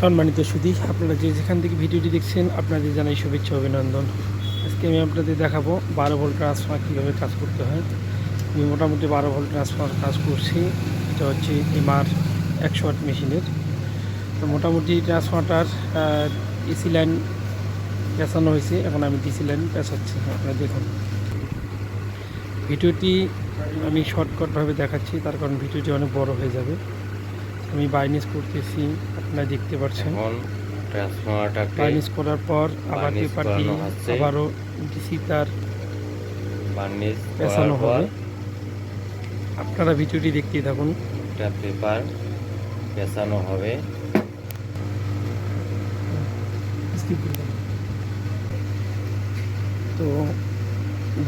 সম্মানিত সুদী আপনারা যে যেখান থেকে ভিডিওটি দেখছেন, আপনাদের জানাই শুভেচ্ছা, অভিনন্দন। আজকে আমি আপনাদের দেখাবো বারো ভোল্ট ট্রান্সফার কীভাবে কাজ করতে হয়। আমি মোটামুটি বারো ভোল্ট ট্রান্সফার কাজ করছি। এটা হচ্ছে এমআর একশো আট মেশিনের। তো মোটামুটি ট্রান্সফারটার এসি লাইন পেঁচানো হয়েছে। এখন আমি ডিসি লাইন পেঁচাচ্ছি। আপনারা দেখুন। ভিডিওটি আমি শর্টকাটভাবে দেখাচ্ছি, তার কারণ ভিডিওটি অনেক বড় হয়ে যাবে। আমি বাইনিস করতেছি আপনারা দেখতে পাচ্ছেন ট্রান্সফরমারটাকে বাইনিস করার পর আবার পেপারটি। আবারও ডিসি তার পেঁচানো করার হবে। আপনারা ভিডিওটি দেখতেই থাকুন। একটা পেপার পেঁচানো হবে। তো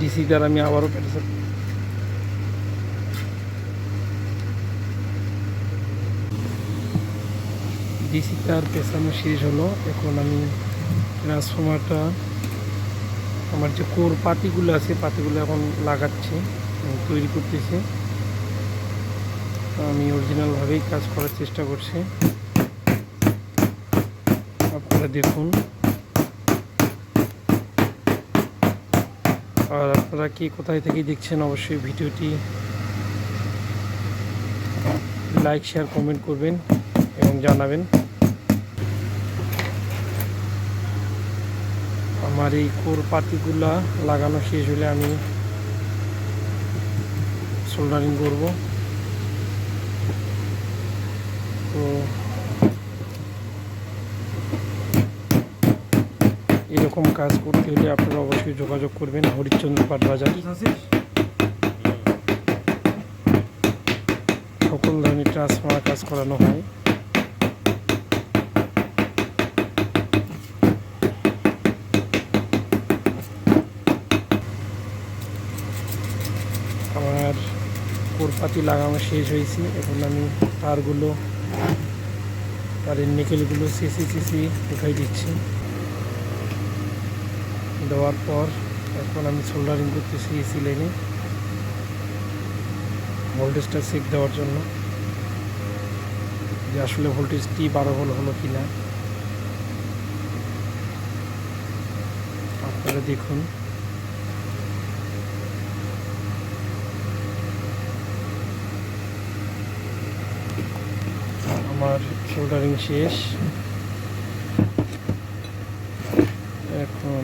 ডিসি তার আমি আবারও পেঁচা ডিসি তার পেছানো শেষ হলো। এখন আমি ট্রান্সফর্মারটা আমার যে কোর পাতিগুলো আছে, পাতিগুলো এখন লাগাচ্ছি তৈরি করতেছি। আমি অরিজিনালভাবেই কাজ করার চেষ্টা করছি। আপনারা দেখুন। আর আপনারা কি কোথায় থেকে দেখছেন, অবশ্যই ভিডিওটি লাইক শেয়ার কমেন্ট করবেন এবং জানাবেন। আমার এই কোর পাতিগুলা লাগানো শেষ হলে আমি সোল্ডারিং করব। তো এরকম কাজ করতে হলে আপনারা অবশ্যই যোগাযোগ করবেন হরিশ্চন্দ্র পাট বাজার। সকল ধরনের ট্রান্সফার কাজ করানো হয় আমার কোরপাতি লাগানো শেষ হয়েছে। এখন আমি তারগুলো, তারের নিকেলগুলো সিসি সিসি উঠাই দিচ্ছি। দেওয়ার পর এখন আমি সোল্ডারিং করতেছি এসি লাইনে ভোল্টেজটা চেক দেওয়ার জন্য। যে আসলে ভোল্টেজটি বারো ভোল্ট হলো কি না আপনারা দেখুন আমার সোল্ডারিং শেষ। এখন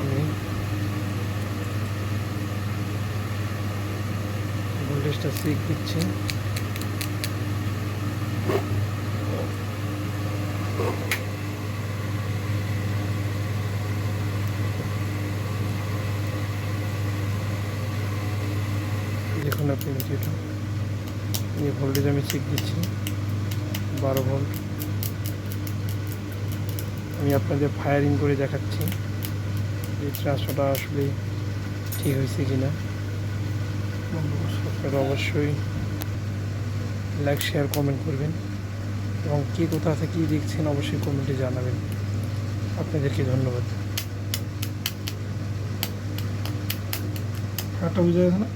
আমি ভোল্টেজটা চেক দিচ্ছি। দেখুন আপনি ভিডিওটা এই ভোল্টেজ আমি চেক দিচ্ছি। বারো ভোল্ট আমি আপনাদের ফায়ারিং করে দেখাচ্ছি এই ট্রান্সফারটা আসলে ঠিক হয়েছে কিনা। আপনারা অবশ্যই লাইক শেয়ার কমেন্ট করবেন। এবং কে কোথা থেকে দেখছেন অবশ্যই কমেন্টে জানাবেন। আপনাদেরকে ধন্যবাদ। কাটা বুঝে গেছে না?